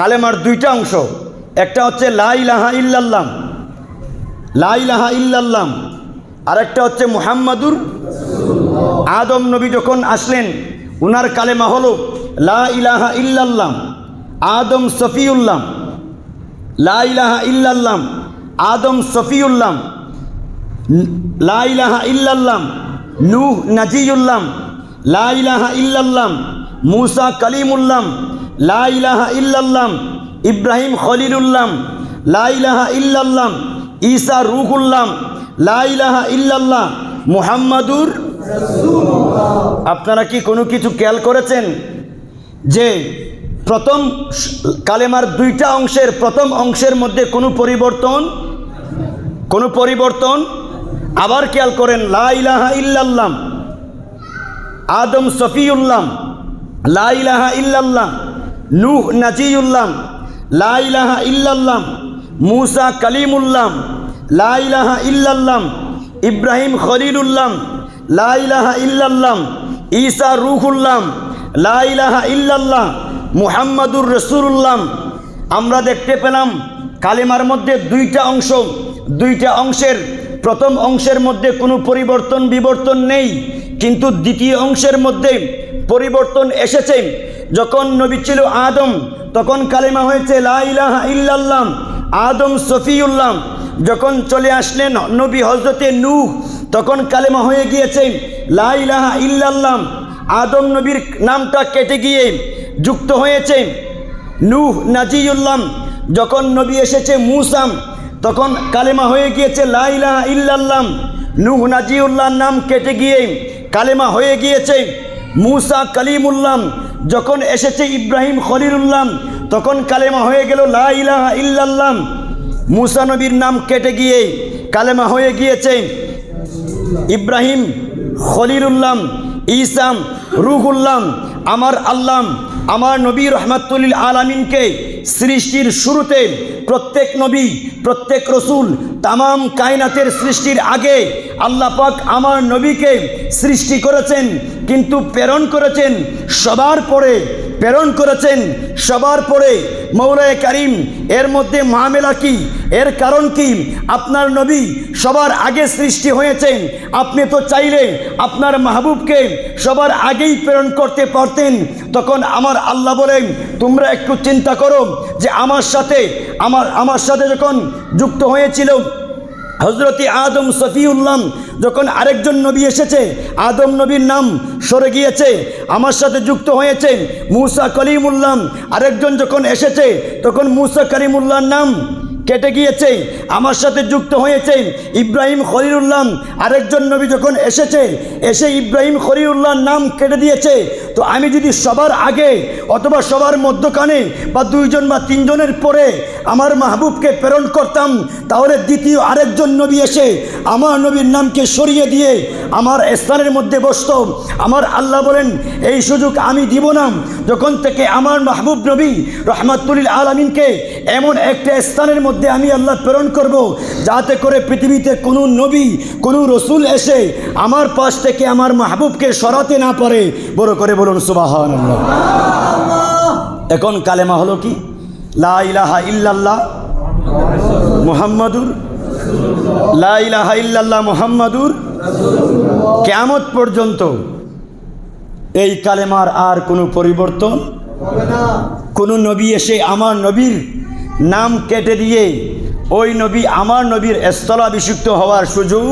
কালেমার দুইটা অংশ। একটা হচ্ছে লা ইলাহা ইল্লাল্লাম লা ইলাহা ইল্লাল্লাম আর একটা হচ্ছে মুহাম্মাদুর আদম নবী যখন আসলেন, উনার কালেমা হলো লা ইলাহা ইল্লাল্লাম আদম সফিউল্লাম লা ইলাহা ইল্লাল্লাম আদম সফিউল্লাম লা ইলাহা ইল্লাল্লাম নূহ নাজিউল্লাম লা ইলাহা ইল্লাল্লাম মুসা কালিমুল্লাম লা ইলাহা ইল্লাল্লাম ইব্রাহিম খলিলুল্লাম লা ইলাহা ইল্লাল্লাম ঈসা রুহুল্লাম লা ইলাহা ইল্লাল্লাহ, মুহাম্মাদুর আপনারা কি কোনো কিছু খেয়াল করেছেন যে প্রথম কালেমার দুইটা অংশের প্রথম অংশের মধ্যে কোনো পরিবর্তন? কোনো পরিবর্তন? আবার খেয়াল করেন, লা ইলাহা ইল্লাল্লাম আদম সফিউল্লাম লা ইলাহা ইল্লাল্লাহ নূহ নাজিউল্লাম, লা ইলাহা ইল্লাল্লাম, মুসা কালিমুল্লাম, লা ইলাহা ইল্লাল্লাম, ইব্রাহিম খলিলুল্লাম, লা ইলাহা ইল্লাল্লাম, ঈসা রুহুল্লাম, লা ইলাহা ইল্লাল্লাহ, মুহাম্মাদুর রসুল্লাম আমরা দেখতে পেলাম কালেমার মধ্যে দুইটা অংশ, দুইটা অংশের, প্রথম অংশের মধ্যে কোনো পরিবর্তন বিবর্তন নেই, কিন্তু দ্বিতীয় অংশের মধ্যে পরিবর্তন এসেছে। যখন নবী ছিল আদম, তখন কালেমা হয়েছে, লা ইলাহা ইল্লাল্লাহ আদম সফিউল্লাম যখন চলে আসলেন নবী হজরতে নূহ, তখন কালেমা হয়ে গিয়েছে, লা ইলাহা ইল্লাল্লাহ আদম নবীর নামটা কেটে গিয়ে যুক্ত হয়েছে। নূহ নাজিউল্লাম যখন নবী এসেছে মুসাম তখন কালেমা হয়ে গিয়েছে, লা ইলাহা ইল্লাল্লাহ নূহ নাজিউল্লাহর নাম কেটে গিয়ে কালেমা হয়ে গিয়েছে। মুসা কালিমুল্লাম যখন এসেছে ইব্রাহিম খলিলুল্লাম তখন কালেমা হয়ে গেল, লা ইলাহা ইল্লাল্লাম মুসা নবীর নাম কেটে গিয়ে কালেমা হয়ে গিয়েছে, ইব্রাহিম খলিলুল্লাম ইসাম রুহুল্লাম আমার আল্লাম, আমার নবী রহমাতুল্লিল আলামিনকে সৃষ্টির শুরুতে প্রত্যেক নবী, প্রত্যেক রসুল তাম কায়নাতের সৃষ্টির আগে আল্লাহ পাক আমার নবীকে সৃষ্টি করেছেন, কিন্তু প্রেরণ করেছেন সবার পরে প্রেরণ করেছেন। সবার পরে মৌলায় কারিম, এর মধ্যে মামেলা কি? এর কারণ কি? আপনার নবী সবার আগে সৃষ্টি হয়েছেন। আপনি তো চাইলে আপনার মাহবুবকে সবার আগেই প্রেরণ করতে পারতেন। তখন আমার আল্লাহ বলেন, তোমরা একটু চিন্তা করো যে আমার সাথে, আমার আমার সাথে যখন যুক্ত হয়েছিল হজরতি আদম সফিউল্লাম যখন আরেকজন নবী এসেছে, আদম নবীর নাম সরে গিয়েছে, আমার সাথে যুক্ত হয়েছে, মুসা কলিমুল্লাম আরেকজন যখন এসেছে, তখন মুসা কলিমুল্লাহর নাম কেটে গিয়েছে, আমার সাথে যুক্ত হয়েছে, ইব্রাহিম খলিলুল্লাহ আরেকজন নবী যখন এসেছে, এসে ইব্রাহিম খলিলুল্লাহর নাম কেটে দিয়েছে তো আমি যদি সবার আগে অথবা সবার মধ্যখানে বা দুইজন বা তিনজনের পরে আমার মাহবুবকে প্রেরণ করতাম, তাহলে দ্বিতীয় আরেকজন নবী এসে আমার নবীর নামকে সরিয়ে দিয়ে আমার স্থানের মধ্যে বসত। আমার আল্লাহ বলেন, এই সুযোগ আমি দিব না। যখন থেকে আমার মাহবুব নবী রহমাতুল্লিল আলমিনকে এমন একটা স্থানের মধ্যে আমি আল্লাহ প্রেরণ করব, যাতে করে পৃথিবীতে কোনো নবী, কোনো রসুল এসে আমার পাশ থেকে আমার মাহবুবকে সরাতে না পারে। বড় করে বলুন সুবাহান এখন কালেমা হলো কি? লা ইলাহা ইল্লাল্লাহ মুহাম্মাদুর লা ইলাহা ইল্লাল্লাহ মুহাম্মাদুর কেয়ামত পর্যন্ত এই কালেমার আর কোনো পরিবর্তন, কোনো নবী এসে আমার নবীর নাম কেটে দিয়ে ওই নবী আমার নবীর স্থলাভিষিক্ত হওয়ার সুযোগ